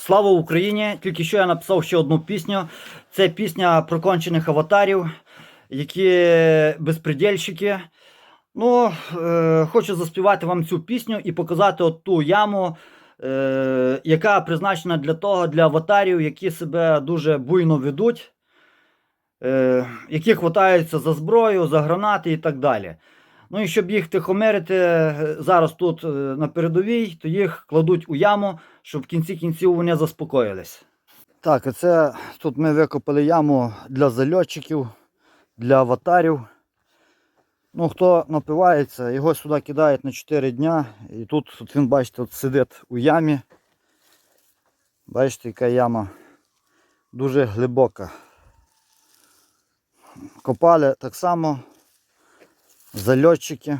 Слава Україні! Тільки що я написав ще одну пісню. Це пісня про кончених аватарів, які безпредельщики. Ну, е, хочу заспівати вам цю пісню і показати от ту яму, е, яка призначена для того, для аватарів, які себе дуже буйно ведуть, е, які хватаються за зброю, за гранати і так далі. Ну і щоб їх тихомирити е, зараз тут е, на передовій, то їх кладуть у яму, щоб в кінці кінців вони заспокоїлись. Так, а це тут ми викопали яму для зальотчиків, для аватарів. Ну, хто напивається, його сюди кидають на 4 дня. І тут от він, бачите, от сидить у ямі. Бачите, яка яма дуже глибока. Копали так само зальотчики.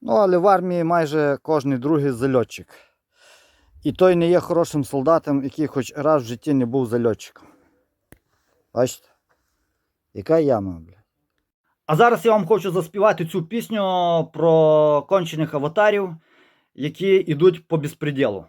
Ну, але в армії майже кожен другий зальотчик. І той не є хорошим солдатом, який хоч раз в житті не був зальотчиком. Бачите? Яка яма, бля. А зараз я вам хочу заспівати цю пісню про кончених аватарів, які йдуть по безпреділу.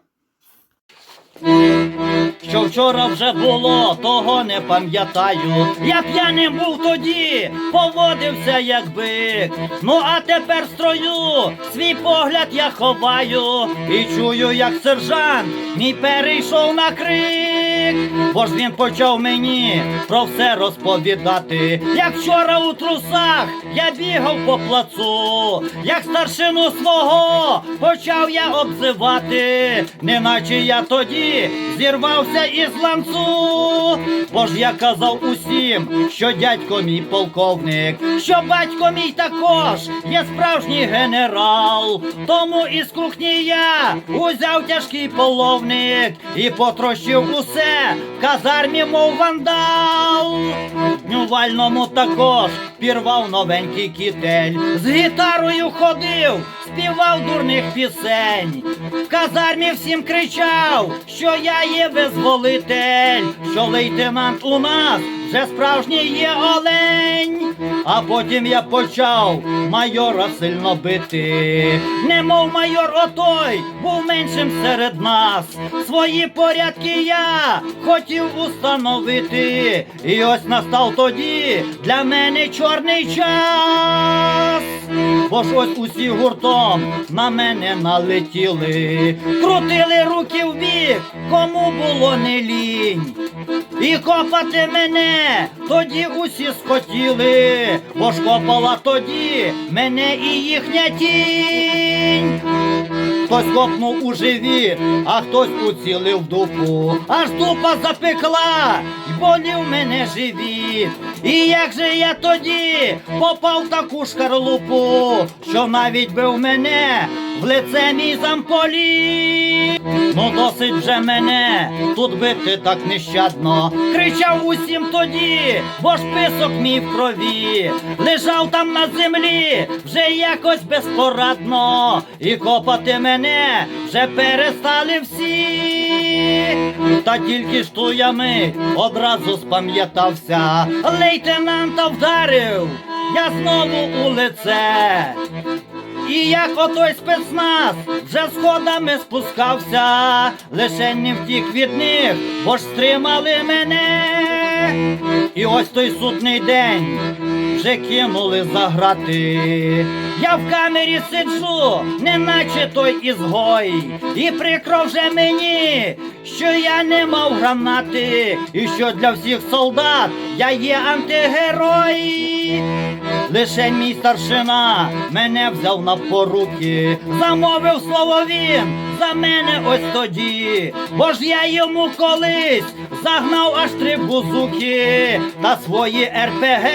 Що вчора вже було, того не пам'ятаю. Я п'яним був тоді, поводився як бик. Ну а тепер строю, свій погляд я ховаю. І чую, як сержант мій перейшов на крик. Бо ж він почав мені про все розповідати. Як вчора у трусах я бігав по плацу, як старшину свого почав я обзивати, неначе я тоді зірвався із ланцу. Бо ж я казав усім, що дядько мій полковник, що батько мій також є справжній генерал. Тому із кухні я узяв тяжкий половник і потрощив усе в казармі, мов вандал. Днювальному також пірвав новенький кітель. З гітарою ходив, співав дурних пісень. В казармі всім кричав, що я є визволитель, що лейтенант у нас вже справжній є олень. А потім я почав майора сильно бити. Немов майор отой був меншим серед нас. Свої порядки я хотів установити. І ось настав тоді для мене чорний час. Бо ж ось усі гуртом на мене налетіли, крутили руки в бік, кому було не лінь. І копати мене тоді усі схотіли, бо ж копала тоді мене і їхня тінь. Хтось копнув у живіт, а хтось уцілив дупу. Аж дупа запекла, й болів мене живіт. І як же я тоді попав в таку шкарлупу, що навіть бив мене в лице мій замполіт. Ну досить вже мене тут бити так нещадно. Кричав усім тоді, бо ж писок мій в крові. Лежав там на землі, вже якось безпорадно. І копати мене вже перестали всі. Та тільки ж ту я мить одразу спам'ятався. Лейтенанта вдарив, я знову у лице. І як отой спецназ вже сходами спускався, лише не втік від них, бо ж стримали мене. І ось той судний день вже кинули за грати. Я в камері сиджу, неначе той ізгой, і прикро вже мені, що я не мав гранати, і що для всіх солдат я є антигерой. Лише мій старшина мене взяв на поруки, замовив слово він за мене ось тоді, бо ж я йому колись загнав аж три бузуки, та свої РПГ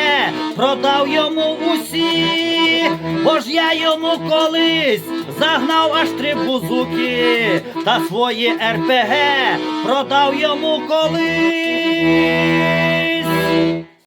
продав йому усі, бо ж я йому колись загнав аж три бузуки, та свої РПГ продав йому колись.